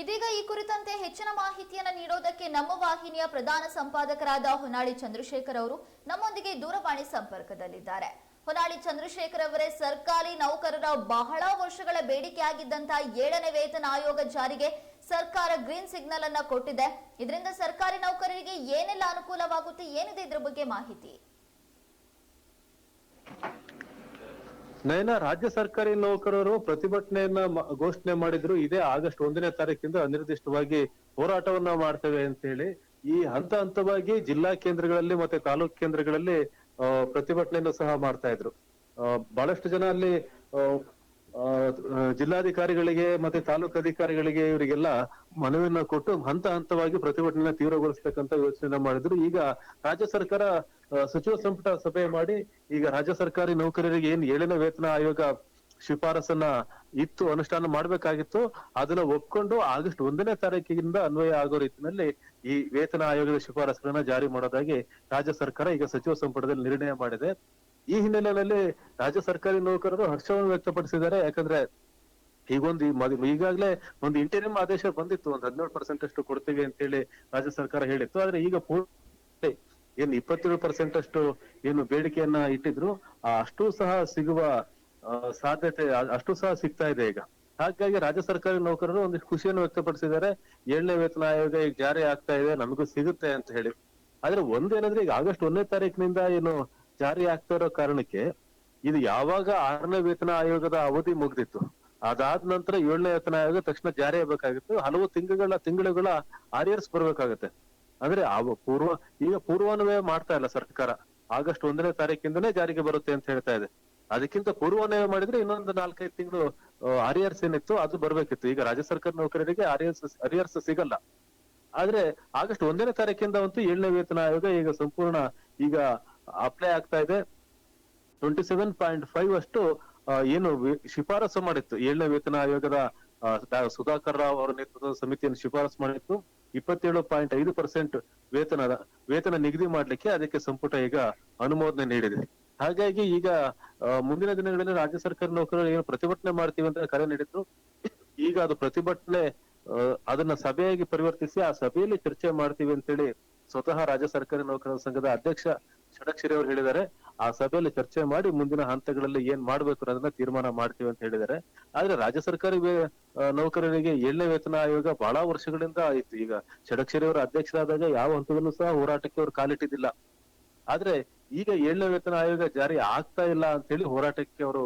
ಇದೀಗ ಈ ಕುರಿತಂತೆ ಹೆಚ್ಚಿನ ಮಾಹಿತಿಯನ್ನು ನೀಡೋದಕ್ಕೆ ನಮ್ಮ ವಾಹಿನಿಯ ಪ್ರಧಾನ ಸಂಪಾದಕರಾದ ಹೊನ್ನಾಳಿ ಚಂದ್ರಶೇಖರ್ ಅವರು ನಮ್ಮೊಂದಿಗೆ ದೂರವಾಣಿ ಸಂಪರ್ಕದಲ್ಲಿದ್ದಾರೆ. ಹೊನ್ನಾಳಿ ಚಂದ್ರಶೇಖರ್ ಅವರೇ ಸರ್ಕಾರಿ ನೌಕರರ ಬಹಳ ವರ್ಷಗಳ ಬೇಡಿಕೆಯಾಗಿದ್ದಂತಹ ಏಳನೇ ವೇತನ ಆಯೋಗ ಜಾರಿಗೆ ಸರ್ಕಾರ ಗ್ರೀನ್ ಸಿಗ್ನಲ್ ಅನ್ನ ಕೊಟ್ಟಿದೆ. ಇದರಿಂದ ಸರ್ಕಾರಿ ನೌಕರರಿಗೆ ಏನೆಲ್ಲ ಅನುಕೂಲವಾಗುತ್ತೆ, ಏನಿದೆ ಇದರ ಬಗ್ಗೆ ಮಾಹಿತಿ? ನಯನ, ರಾಜ್ಯ ಸರ್ಕಾರಿ ನೌಕರರು ಪ್ರತಿಭಟನೆಯನ್ನ ಘೋಷಣೆ ಮಾಡಿದ್ರು. ಇದೇ ಆಗಸ್ಟ್ ಒಂದನೇ ತಾರೀಕಿಂದ ಅನಿರ್ದಿಷ್ಟವಾಗಿ ಹೋರಾಟವನ್ನ ಮಾಡ್ತೇವೆ ಅಂತ ಹೇಳಿ, ಈ ಹಂತ ಹಂತವಾಗಿ ಜಿಲ್ಲಾ ಕೇಂದ್ರಗಳಲ್ಲಿ ಮತ್ತೆ ತಾಲೂಕ್ ಕೇಂದ್ರಗಳಲ್ಲಿ ಪ್ರತಿಭಟನೆಯನ್ನು ಸಹ ಮಾಡ್ತಾ ಇದ್ರು. ಬಹಳಷ್ಟು ಜನ ಅಲ್ಲಿ ಜಿಲ್ಲಾಧಿಕಾರಿಗಳಿಗೆ ಮತ್ತೆ ತಾಲೂಕು ಅಧಿಕಾರಿಗಳಿಗೆ ಇವರಿಗೆಲ್ಲ ಮನವಿಯನ್ನ ಕೊಟ್ಟು ಹಂತ ಹಂತವಾಗಿ ಪ್ರತಿಭಟನೆ ತೀವ್ರಗೊಳಿಸ್ತಕ್ಕಂತ ಯೋಚನೆ ಮಾಡಿದ್ರು. ಈಗ ರಾಜ್ಯ ಸರ್ಕಾರ ಸಚಿವ ಸಂಪುಟ ಸಭೆ ಮಾಡಿ ಈಗ ರಾಜ್ಯ ಸರ್ಕಾರಿ ನೌಕರರಿಗೆ ಏನ್ ಏಳನೇ ವೇತನ ಆಯೋಗ ಶಿಫಾರಸನ್ನ ಇತ್ತು, ಅನುಷ್ಠಾನ ಮಾಡ್ಬೇಕಾಗಿತ್ತು, ಅದನ್ನ ಒಪ್ಕೊಂಡು ಆಗಸ್ಟ್ ಒಂದನೇ ತಾರೀಕಿನಿಂದ ಅನ್ವಯ ಆಗೋ ರೀತಿಯಲ್ಲಿ ಈ ವೇತನ ಆಯೋಗದ ಶಿಫಾರಸುಗಳನ್ನ ಜಾರಿ ಮಾಡೋದಾಗಿ ರಾಜ್ಯ ಸರ್ಕಾರ ಈಗ ಸಚಿವ ಸಂಪುಟದಲ್ಲಿ ನಿರ್ಣಯ ಮಾಡಿದೆ. ಈ ಹಿನ್ನೆಲೆಯಲ್ಲಿ ರಾಜ್ಯ ಸರ್ಕಾರಿ ನೌಕರರು ಹರ್ಷವನ್ನು ವ್ಯಕ್ತಪಡಿಸಿದ್ದಾರೆ. ಯಾಕಂದ್ರೆ ಈಗೊಂದು ಈಗಾಗಲೇ ಒಂದು ಇಂಟರಿಮ್ ಆದೇಶ ಬಂದಿತ್ತು. ಒಂದು ಹದಿನೇಳು ಪರ್ಸೆಂಟ್ ಅಷ್ಟು ಕೊಡ್ತೀವಿ ಅಂತ ಹೇಳಿ ರಾಜ್ಯ ಸರ್ಕಾರ ಹೇಳಿತ್ತು. ಆದ್ರೆ ಈಗ ಪೂರ್ತಿ ಏನು ಇಪ್ಪತ್ತೇಳು ಪರ್ಸೆಂಟ್ ಅಷ್ಟು ಏನು ಬೇಡಿಕೆಯನ್ನ ಇಟ್ಟಿದ್ರು, ಅಷ್ಟು ಸಹ ಸಿಗುವ ಸಾಧ್ಯತೆ, ಅಷ್ಟು ಸಹ ಸಿಗ್ತಾ ಇದೆ ಈಗ. ಹಾಗಾಗಿ ರಾಜ್ಯ ಸರ್ಕಾರಿ ನೌಕರರು ಒಂದಿಷ್ಟು ಖುಷಿಯನ್ನು ವ್ಯಕ್ತಪಡಿಸಿದ್ದಾರೆ. ಏಳನೇ ವೇತನ ಆಯೋಗ ಈಗ ಜಾರಿ ಆಗ್ತಾ ಇದೆ. ನಮಗೂ ಸಿಗುತ್ತೆ ಅಂತ ಹೇಳಿ. ಆದ್ರೆ ಒಂದೇನಂದ್ರೆ ಈಗ ಆಗಸ್ಟ್ ಒಂದನೇ ತಾರೀಕಿನಿಂದ ಏನು ಜಾರಿ ಆಗ್ತಾ ಇರೋ ಕಾರಣಕ್ಕೆ ಇದು ಯಾವಾಗ ಆರನೇ ವೇತನ ಆಯೋಗದ ಅವಧಿ ಮುಗ್ದಿತ್ತು, ಅದಾದ ನಂತರ ಏಳನೇ ವೇತನ ಆಯೋಗ ತಕ್ಷಣ ಜಾರಿ ಆಗ್ಬೇಕಾಗಿತ್ತು. ಹಲವು ತಿಂಗಳ, ತಿಂಗಳುಗಳ ಆರಿಯರ್ಸ್ ಬರ್ಬೇಕಾಗತ್ತೆ. ಅಂದ್ರೆ ಅವ ಪೂರ್ವ, ಈಗ ಪೂರ್ವಾನ್ವಯ ಮಾಡ್ತಾ ಇಲ್ಲ ಸರ್ಕಾರ. ಆಗಸ್ಟ್ ಒಂದನೇ ತಾರೀಕಿಂದನೇ ಜಾರಿಗೆ ಬರುತ್ತೆ ಅಂತ ಹೇಳ್ತಾ ಇದೆ. ಅದಕ್ಕಿಂತ ಪೂರ್ವಾನ್ವಯ ಮಾಡಿದ್ರೆ ಇನ್ನೊಂದು ನಾಲ್ಕೈದು ತಿಂಗಳು ಆರಿಯರ್ಸ್ ಏನಿತ್ತು ಅದು ಬರ್ಬೇಕಿತ್ತು. ಈಗ ರಾಜ್ಯ ಸರ್ಕಾರ ನೌಕರರಿಗೆ ಆರಿಯರ್ಸ್ ಅರಿಯರ್ಸ್ ಸಿಗಲ್ಲ. ಆದ್ರೆ ಆಗಸ್ಟ್ ಒಂದನೇ ತಾರೀಕಿಂದ ಅಂತೂ ಏಳನೇ ವೇತನ ಆಯೋಗ ಈಗ ಸಂಪೂರ್ಣ ಈಗ ಅಪ್ಲೈ ಆಗ್ತಾ ಇದೆ. ಟ್ವೆಂಟಿ ಸೆವೆನ್ ಪಾಯಿಂಟ್ ಫೈವ್ ಅಷ್ಟು ಏನು ಶಿಫಾರಸು ಮಾಡಿತ್ತು. ಏಳನೇ ವೇತನ ಆಯೋಗದ ಸುಧಾಕರ್ ರಾವ್ ಅವರ ನೇತೃತ್ವದ ಸಮಿತಿಯನ್ನು ಶಿಫಾರಸು ಮಾಡಿತ್ತು. ಇಪ್ಪತ್ತೇಳು ಪಾಯಿಂಟ್ ಐದು ಪರ್ಸೆಂಟ್ ವೇತನ ವೇತನ ನಿಗದಿ ಮಾಡ್ಲಿಕ್ಕೆ ಅದಕ್ಕೆ ಸಂಪುಟ ಈಗ ಅನುಮೋದನೆ ನೀಡಿದೆ. ಹಾಗಾಗಿ ಈಗ ಮುಂದಿನ ದಿನಗಳಲ್ಲಿ ರಾಜ್ಯ ಸರ್ಕಾರ ನೌಕರರು ಏನು ಪ್ರತಿಭಟನೆ ಮಾಡ್ತೀವಿ ಅಂತ ಕರೆ ನೀಡಿದ್ರು. ಈಗ ಅದು ಪ್ರತಿಭಟನೆ ಅದನ್ನ ಸಭೆಯಾಗಿ ಪರಿವರ್ತಿಸಿ ಆ ಸಭೆಯಲ್ಲಿ ಚರ್ಚೆ ಮಾಡ್ತೀವಿ ಅಂತೇಳಿ ಸ್ವತಃ ರಾಜ್ಯ ಸರ್ಕಾರಿ ನೌಕರರ ಸಂಘದ ಅಧ್ಯಕ್ಷ ಷಡಕ್ಷರಿ ಅವರು ಹೇಳಿದ್ದಾರೆ. ಆ ಸಭೆಯಲ್ಲಿ ಚರ್ಚೆ ಮಾಡಿ ಮುಂದಿನ ಹಂತಗಳಲ್ಲಿ ಏನ್ ಮಾಡ್ಬೇಕು ಅನ್ನೋದನ್ನ ತೀರ್ಮಾನ ಮಾಡ್ತೀವಿ ಅಂತ ಹೇಳಿದ್ದಾರೆ. ಆದ್ರೆ ರಾಜ್ಯ ಸರ್ಕಾರಿ ನೌಕರರಿಗೆ ಏಳನೇ ವೇತನ ಆಯೋಗ ಬಹಳ ವರ್ಷಗಳಿಂದ ಆಯ್ತು. ಈಗ ಷಡಕ್ಷರಿ ಅವರ ಅಧ್ಯಕ್ಷರಾದಾಗ ಯಾವ ಹಂತದಲ್ಲೂ ಸಹ ಹೋರಾಟಕ್ಕೆ ಅವರು ಕಾಲಿಟ್ಟಿದ್ದಿಲ್ಲ. ಆದ್ರೆ ಈಗ ಏಳನೇ ವೇತನ ಆಯೋಗ ಜಾರಿ ಆಗ್ತಾ ಇಲ್ಲ ಅಂತ ಹೇಳಿ ಹೋರಾಟಕ್ಕೆ ಅವರು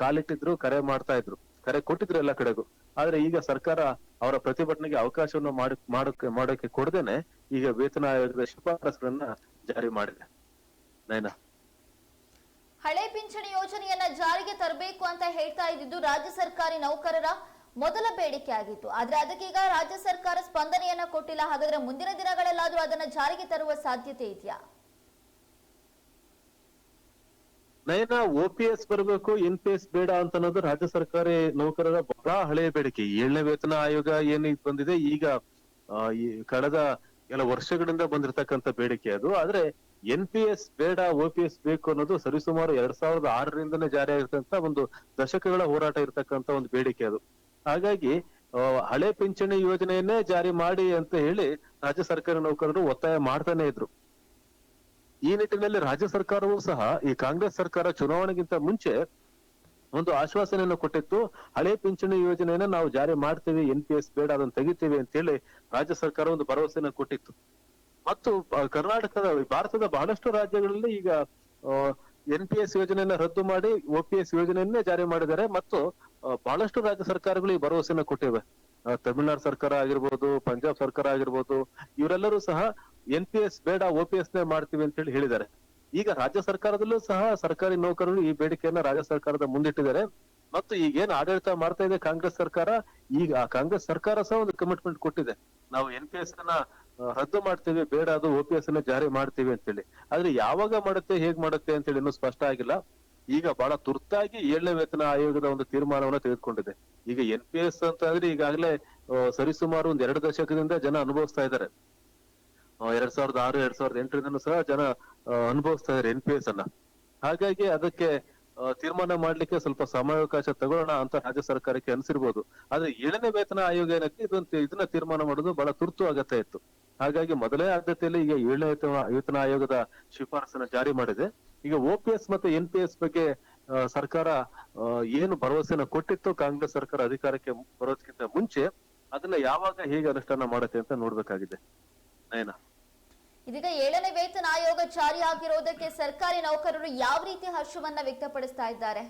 ಕಾಲಿಟ್ಟಿದ್ರು, ಕರೆ ಮಾಡ್ತಾ ಇದ್ರು. ಕರೆ ಕೊಟ್ಟಿದ್ರು ಎಲ್ಲ ಕಡೆಗೂ. ಆದ್ರೆ ಈಗ ಸರ್ಕಾರ ಅವರ ಪ್ರತಿಭಟನೆಗೆ ಅವಕಾಶವನ್ನು ಮಾಡಕ್ಕೆ ಮಾಡೋಕೆ ಕೊಡದೇನೆ ಈಗ ವೇತನ ಆಯೋಗದ ಶಿಫಾರಸುಗಳನ್ನ ಜಾರಿ ಮಾಡಿದೆ. ನೈನಾ ಹಳೆ ಪಿಂಚಣಿ ಯೋಜನೆಯನ್ನ ಜಾರಿಗೆ ತರಬೇಕು ಅಂತ ಹೇಳ್ತಾ ಇದ್ದಿದ್ದು ರಾಜ್ಯ ಸರ್ಕಾರಿ ನೌಕರರ ಮೊದಲ ಬೇಡಿಕೆ ಆಗಿತ್ತು. ಆದ್ರೆ ಅದಕ್ಕೀಗ ರಾಜ್ಯ ಸರ್ಕಾರ ಸ್ಪಂದನೆಯನ್ನ ಕೊಟ್ಟಿಲ್ಲ. ಹಾಗಾದ್ರೆ ಮುಂದಿನ ದಿನಗಳಲ್ಲಾದ್ರೂ ಅದನ್ನ ಜಾರಿಗೆ ತರುವ ಸಾಧ್ಯತೆ ಇದೆಯಾ? ನಯನ ಒ ಪಿ ಎಸ್ ಬರಬೇಕು, ಎನ್ ಪಿ ಎಸ್ ಬೇಡ ಅಂತ ಅನ್ನೋದು ರಾಜ್ಯ ಸರ್ಕಾರಿ ನೌಕರರ ಬಹಳ ಹಳೆಯ ಬೇಡಿಕೆ. ಏಳನೇ ವೇತನ ಆಯೋಗ ಏನು ಇದ್ ಬಂದಿದೆ, ಈಗ ಕಳೆದ ಕೆಲ ವರ್ಷಗಳಿಂದ ಬಂದಿರತಕ್ಕಂತ ಬೇಡಿಕೆ ಅದು. ಆದ್ರೆ ಎನ್ ಪಿ ಎಸ್ ಬೇಡ ಒ ಪಿ ಎಸ್ ಬೇಕು ಅನ್ನೋದು ಸರಿಸುಮಾರು ಎರಡ್ ಸಾವಿರದ ಆರರಿಂದನೇ ಜಾರಿ ಒಂದು ದಶಕಗಳ ಹೋರಾಟ ಇರತಕ್ಕಂತ ಒಂದು ಬೇಡಿಕೆ ಅದು. ಹಾಗಾಗಿ ಹಳೆ ಪಿಂಚಣಿ ಯೋಜನೆಯನ್ನೇ ಜಾರಿ ಮಾಡಿ ಅಂತ ಹೇಳಿ ರಾಜ್ಯ ಸರ್ಕಾರಿ ನೌಕರರು ಒತ್ತಾಯ ಮಾಡ್ತಾನೆ ಇದ್ರು. ಈ ನಿಟ್ಟಿನಲ್ಲಿ ರಾಜ್ಯ ಸರ್ಕಾರವು ಸಹ ಈ ಕಾಂಗ್ರೆಸ್ ಸರ್ಕಾರ ಚುನಾವಣೆಗಿಂತ ಮುಂಚೆ ಒಂದು ಆಶ್ವಾಸನೆಯನ್ನು ಕೊಟ್ಟಿತ್ತು. ಹಳೆ ಪಿಂಚಣಿ ಯೋಜನೆಯನ್ನ ನಾವು ಜಾರಿ ಮಾಡ್ತೇವೆ ಎನ್ ಪಿ ಎಸ್ ಬೇಡ, ಅದನ್ನು ತೆಗಿತೇವೆ ಅಂತ ಹೇಳಿ ರಾಜ್ಯ ಸರ್ಕಾರ ಒಂದು ಭರವಸೆಯನ್ನು ಕೊಟ್ಟಿತ್ತು. ಮತ್ತು ಕರ್ನಾಟಕದ, ಭಾರತದ ಬಹಳಷ್ಟು ರಾಜ್ಯಗಳಲ್ಲಿ ಈಗ ಎನ್ ಪಿ ಎಸ್ ಯೋಜನೆಯನ್ನ ರದ್ದು ಮಾಡಿ ಒ ಪಿ ಎಸ್ ಯೋಜನೆಯನ್ನೇ ಜಾರಿ ಮಾಡಿದ್ದಾರೆ. ಮತ್ತು ಬಹಳಷ್ಟು ರಾಜ್ಯ ಸರ್ಕಾರಗಳು ಈ ಭರವಸೆಯನ್ನು ಕೊಟ್ಟಿವೆ. ತಮಿಳುನಾಡು ಸರ್ಕಾರ ಆಗಿರ್ಬೋದು, ಪಂಜಾಬ್ ಸರ್ಕಾರ ಆಗಿರ್ಬೋದು, ಇವರೆಲ್ಲರೂ ಸಹ ಎನ್ ಪಿ ಎಸ್ ಬೇಡ ಒ ಪಿ ಎಸ್ ನೇ ಮಾಡ್ತೀವಿ ಅಂತ ಹೇಳಿ ಹೇಳಿದ್ದಾರೆ. ಈಗ ರಾಜ್ಯ ಸರ್ಕಾರದಲ್ಲೂ ಸಹ ಸರ್ಕಾರಿ ನೌಕರರು ಈ ಬೇಡಿಕೆಯನ್ನ ರಾಜ್ಯ ಸರ್ಕಾರದ ಮುಂದಿಟ್ಟಿದ್ದಾರೆ. ಮತ್ತು ಈಗೇನ್ ಆಡಳಿತ ಮಾಡ್ತಾ ಇದೆ ಕಾಂಗ್ರೆಸ್ ಸರ್ಕಾರ, ಈಗ ಆ ಕಾಂಗ್ರೆಸ್ ಸರ್ಕಾರ ಸಹ ಒಂದು ಕಮಿಟ್ಮೆಂಟ್ ಕೊಟ್ಟಿದೆ. ನಾವು ಎನ್ ಪಿ ಎಸ್ ಅನ್ನ ರದ್ದು ಮಾಡ್ತೇವೆ, ಬೇಡ, ಅದು ಒ ಪಿ ಎಸ್ ಅನ್ನ ಜಾರಿ ಮಾಡ್ತೀವಿ ಅಂತೇಳಿ ಆದ್ರೆ ಯಾವಾಗ ಮಾಡುತ್ತೆ, ಹೇಗ್ ಮಾಡುತ್ತೆ ಅಂತೇಳಿ ಇನ್ನೂ ಸ್ಪಷ್ಟ ಆಗಿಲ್ಲ. ಈಗ ಬಹಳ ತುರ್ತಾಗಿ ಏಳನೇ ವೇತನ ಆಯೋಗದ ಒಂದು ತೀರ್ಮಾನವನ್ನು ತೆಗೆದುಕೊಂಡಿದೆ. ಈಗ ಎನ್ ಪಿ ಎಸ್ ಅಂತ ಅಂದ್ರೆ ಈಗಾಗಲೇ ಸರಿಸುಮಾರು ಒಂದ್ ಎರಡು ದಶಕದಿಂದ ಜನ ಅನುಭವಿಸ್ತಾ ಇದ್ದಾರೆ. ಎರಡ್ ಸಾವಿರದ ಆರು, ಎರಡ್ ಸಾವಿರದ ಎಂಟರಿಂದನೂ ಸಹ ಜನ ಅನುಭವಿಸ್ತಾ ಇದ್ದಾರೆ ಎನ್ ಪಿ ಎಸ್ ಅನ್ನ. ಹಾಗಾಗಿ ಅದಕ್ಕೆ ತೀರ್ಮಾನ ಮಾಡ್ಲಿಕ್ಕೆ ಸ್ವಲ್ಪ ಸಮಯಾವಕಾಶ ತಗೊಳ್ಳೋಣ ಅಂತ ರಾಜ್ಯ ಸರ್ಕಾರಕ್ಕೆ ಅನಿಸಿರ್ಬೋದು. ಆದ್ರೆ ಏಳನೇ ವೇತನ ಆಯೋಗ ಏನಕ್ಕೆ ಇದನ್ನ ಇದನ್ನ ತೀರ್ಮಾನ ಮಾಡೋದು ಬಹಳ ತುರ್ತು ಅಗತ್ಯ ಇತ್ತು. ಹಾಗಾಗಿ ಮೊದಲೇ ಆದ್ಯತೆಯಲ್ಲಿ ಈಗ ಏಳನೇ ವೇತನ ಆಯೋಗದ ಶಿಫಾರಸನ್ನ ಜಾರಿ ಮಾಡಿದೆ. ಈಗ ಓಪಿಎಸ್ ಮತ್ತೆ ಎನ್ ಪಿ ಎಸ್ ಬಗ್ಗೆ ಸರ್ಕಾರ ಏನು ಭರವಸೆನ ಕೊಟ್ಟಿತ್ತು ಕಾಂಗ್ರೆಸ್ ಸರ್ಕಾರ ಅಧಿಕಾರಕ್ಕೆ ಬರೋದಕ್ಕಿಂತ ಮುಂಚೆ ಅದನ್ನ ಯಾವಾಗ ಹೇಗೆ ಅನುಷ್ಠಾನ ಮಾಡುತ್ತೆ ಅಂತ ನೋಡ್ಬೇಕಾಗಿದೆ. ನಯನ. ಇದೀಗ ಏಳನೇ ವೇತನ ಆಯೋಗ ಜಾರಿ ಆಗಿರೋದಕ್ಕೆ ಸರ್ಕಾರಿ ನೌಕರರು ಯಾವ ರೀತಿ ಹರ್ಷವನ್ನ ವ್ಯಕ್ತಪಡಿಸ್ತಾ ಇದ್ದಾರೆ?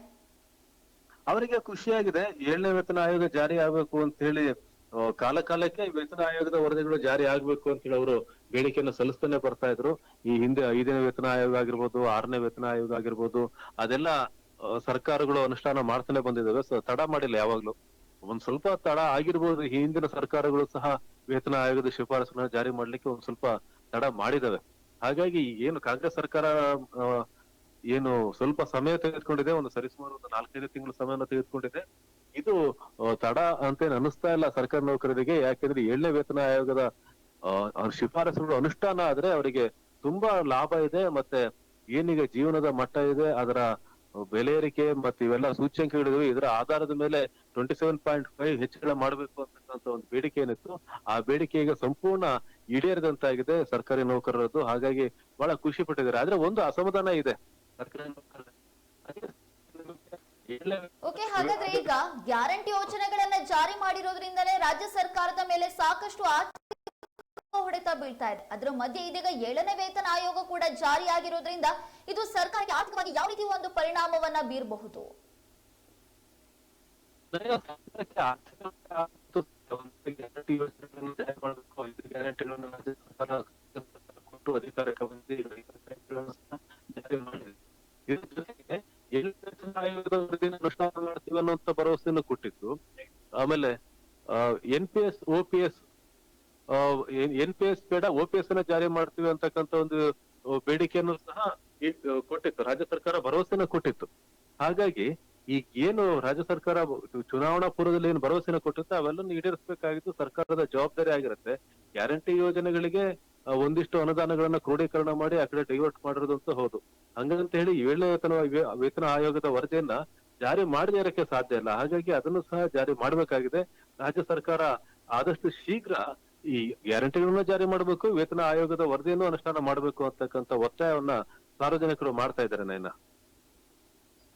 ಅವರಿಗೆ ಖುಷಿಯಾಗಿದೆ ಏಳನೇ ವೇತನ ಆಯೋಗ ಜಾರಿ ಆಗ್ಬೇಕು ಅಂತ ಹೇಳಿ ಆ, ಕಾಲ ಕಾಲಕ್ಕೆ ವೇತನ ಆಯೋಗದ ವರದಿಗಳು ಜಾರಿ ಆಗ್ಬೇಕು ಅಂತ ಹೇಳಿ ಅವರು ಬೇಡಿಕೆಯನ್ನು ಸಲ್ಲಿಸ್ತಾನೆ ಬರ್ತಾ ಇದ್ರು. ಈ ಹಿಂದೆ ಐದನೇ ವೇತನ ಆಯೋಗ ಆಗಿರ್ಬೋದು ಆರನೇ ವೇತನ ಆಯೋಗ ಆಗಿರ್ಬೋದು ಅದೆಲ್ಲ ಸರ್ಕಾರಗಳು ಅನುಷ್ಠಾನ ಮಾಡ್ತಾನೆ ಬಂದಿದ್ದಾವೆ. ತಡ ಮಾಡಿಲ್ಲ ಯಾವಾಗ್ಲೂ. ಒಂದ್ ಸ್ವಲ್ಪ ತಡ ಆಗಿರ್ಬೋದು ಹಿಂದಿನ ಸರ್ಕಾರಗಳು ಸಹ ವೇತನ ಆಯೋಗದ ಶಿಫಾರಸುಗಳನ್ನು ಜಾರಿ ಮಾಡ್ಲಿಕ್ಕೆ ಒಂದ್ ಸ್ವಲ್ಪ ತಡ ಮಾಡಿದಾವೆ. ಹಾಗಾಗಿ ಏನು ಕಾಂಗ್ರೆಸ್ ಸರ್ಕಾರ ಏನು ಸ್ವಲ್ಪ ಸಮಯ ತೆಗೆದುಕೊಂಡಿದೆ, ಒಂದು ಸರಿಸುಮಾರು ಒಂದು ನಾಲ್ಕೈದು ತಿಂಗಳ ಸಮಯನ ತೆಗೆದುಕೊಂಡಿದೆ. ಇದು ತಡ ಅಂತೇನು ಅನಿಸ್ತಾ ಇಲ್ಲ ಸರ್ಕಾರಿ ನೌಕರರಿಗೆ. ಯಾಕೆಂದ್ರೆ ಏಳನೇ ವೇತನ ಆಯೋಗದ ಶಿಫಾರಸುಗಳು ಅನುಷ್ಠಾನ ಆದ್ರೆ ಅವರಿಗೆ ತುಂಬಾ ಲಾಭ ಇದೆ, ಮತ್ತೆ ಏನೀಗ ಜೀವನದ ಮಟ್ಟ ಇದೆ, ಅದರ ಬೆಲೆ ಏರಿಕೆ, ಮತ್ತೆ ಇವೆಲ್ಲ ಸೂಚ್ಯಂಕಗಳಿವೆ ಇದರ ಆಧಾರದ ಮೇಲೆ ಟ್ವೆಂಟಿ ಸೆವೆನ್ ಪಾಯಿಂಟ್ ಫೈವ್ ಹೆಚ್ಚಳ ಮಾಡಬೇಕು ಅಂತಕ್ಕಂಥ ಒಂದು ಬೇಡಿಕೆ ಏನಿತ್ತು ಆ ಬೇಡಿಕೆ ಈಗ ಸಂಪೂರ್ಣ ಈಡೇರಿದಂತಾಗಿದೆ. ಸರ್ಕಾರಿ ನೌಕರರದ್ದು ಹಾಗಾಗಿ ಬಹಳ ಖುಷಿ ಪಟ್ಟಿದ್ದಾರೆ. ಆದ್ರೆ ಒಂದು ಅಸಮಾಧಾನ ಇದೆ. ಸರ್ಕಾರಿ ನೌಕರರ ಓಕೆ ಹಾಗಾದ್ರೆ ಈಗ ಗ್ಯಾರಂಟಿ ಯೋಜನೆಗಳನ್ನ ಜಾರಿ ಮಾಡಿರೋದ್ರಿಂದಲೇ ರಾಜ್ಯ ಸರ್ಕಾರದ ಮೇಲೆ ಸಾಕಷ್ಟು ಆರ್ಥಿಕ ಹೊಡೆತ ಬೀಳ್ತಾ ಇದೆ. ಅದರ ಮಧ್ಯೆ ಇದೀಗ ಏಳನೇ ವೇತನ ಆಯೋಗ ಕೂಡ ಜಾರಿಯಾಗಿರೋದ್ರಿಂದ ಇದು ಸರ್ಕಾರಕ್ಕೆ ಆರ್ಥಿಕವಾಗಿ ಯಾವ ರೀತಿ ಒಂದು ಪರಿಣಾಮವನ್ನ ಬೀರಬಹುದು? ಕೊಟ್ಟು ಅಧಿಕಾರಕ್ಕೆ ಬಂದು ಜಾರಿ ಮಾಡಿದೆ ಇದ್ರ ಜೊತೆಗೆ ಆಯೋಗದ ವರದಿಯನ್ನು ಅನುಷ್ಠಾನ ಮಾಡ್ತೀವಿ ಅನ್ನುವಂತ ಭರವಸೆಯನ್ನು ಕೊಟ್ಟಿತ್ತು ಆಮೇಲೆ N P S O P S N P S ಬೇಡ ಒ ಪಿ ಎಸ್ ಅನ್ನ ಜಾರಿ ಮಾಡ್ತೀವಿ ಅಂತಕ್ಕಂಥ ಒಂದು ಬೇಡಿಕೆಯನ್ನು ಸಹ ಕೊಟ್ಟಿತ್ತು. ರಾಜ್ಯ ಸರ್ಕಾರ ಭರವಸೆನ ಕೊಟ್ಟಿತ್ತು. ಹಾಗಾಗಿ ಈಗ ಏನು ರಾಜ್ಯ ಸರ್ಕಾರ ಚುನಾವಣಾ ಪೂರ್ವದಲ್ಲಿ ಏನು ಭರವಸೆನ ಕೊಟ್ಟಿತ್ತು ಅವೆಲ್ಲನೂ ಈಡೇರಿಸಬೇಕಾಗಿದ್ದು ಸರ್ಕಾರದ ಜವಾಬ್ದಾರಿ ಆಗಿರುತ್ತೆ. ಗ್ಯಾರಂಟಿ ಯೋಜನೆಗಳಿಗೆ ಒಂದಿಷ್ಟು ಅನುದಾನಗಳನ್ನ ಕ್ರೋಢೀಕರಣ ಮಾಡಿ ಆ ಕಡೆ ಡೈವರ್ಟ್ ಮಾಡಿರೋದಂತೂ ಹೌದು. ಹಂಗಂತ ಹೇಳಿ ಏಳನೇ ವೇತನ ವೇತನ ಆಯೋಗದ ವರದಿಯನ್ನ ಜಾರಿ ಮಾಡದೇ ಇರಕ್ಕೆ ಸಾಧ್ಯ ಇಲ್ಲ. ಹಾಗಾಗಿ ಅದನ್ನು ಸಹ ಜಾರಿ ಮಾಡಬೇಕಾಗಿದೆ. ರಾಜ್ಯ ಸರ್ಕಾರ ಆದಷ್ಟು ಶೀಘ್ರ ಈ ಗ್ಯಾರಂಟಿಗಳನ್ನ ಜಾರಿ ಮಾಡಬೇಕು, ವೇತನ ಆಯೋಗದ ವರದಿಯನ್ನು ಅನುಷ್ಠಾನ ಮಾಡಬೇಕು ಅಂತಕ್ಕಂಥ ಒತ್ತಾಯವನ್ನ ಸಾರ್ವಜನಿಕರು ಮಾಡ್ತಾ ಇದ್ದಾರೆ ನಯನ